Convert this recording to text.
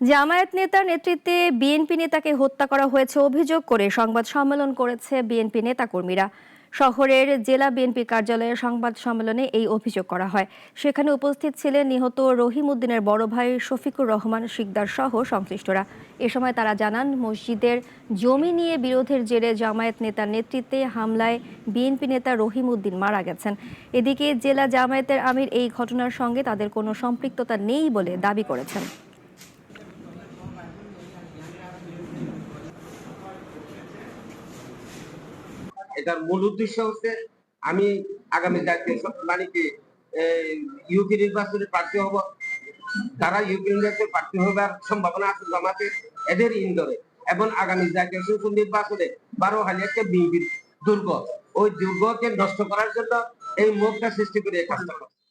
জামায়াত নেতার নেতৃত্বে বিএনপি নেতাকে হত্যা করা হয়েছে অভিযোগ করে সংবাদ সম্মেলন করেছে বিএনপি নেতাকর্মীরা। শহরের জেলা বিএনপি কার্যালয়ে সংবাদ সম্মেলনে এই অভিযোগ করা হয়। সেখানে উপস্থিত ছিলেন নিহত রহিম উদ্দিনের বড় ভাই শফিকুর রহমান শিকদার সহ সংশ্লিষ্টরা। এ সময় তারা জানান, মসজিদের জমি নিয়ে বিরোধের জেরে জামায়াত নেতার নেতৃত্বে হামলায় বিএনপি নেতা রহিম উদ্দিন মারা গেছেন। এদিকে জেলা জামায়াতের আমির এই ঘটনার সঙ্গে তাদের কোনো সম্পৃক্ততা নেই বলে দাবি করেছেন। এটার মূল উদ্দেশ্য হচ্ছে আমি আগামী জাতীয় মানে ইউপি নির্বাচনে প্রার্থী হব। তারা ইউপি নির্বাচনে প্রার্থী হবার সম্ভাবনা আছে জমাতে এদের ইন্দোরে। এবং আগামী জাতীয় সংসদ নির্বাচনে বারো হাজার একটা বিএনপির দুর্গ। ওই দুর্গকে নষ্ট করার জন্য এই মুখটা সৃষ্টি করে কাজটা করছে।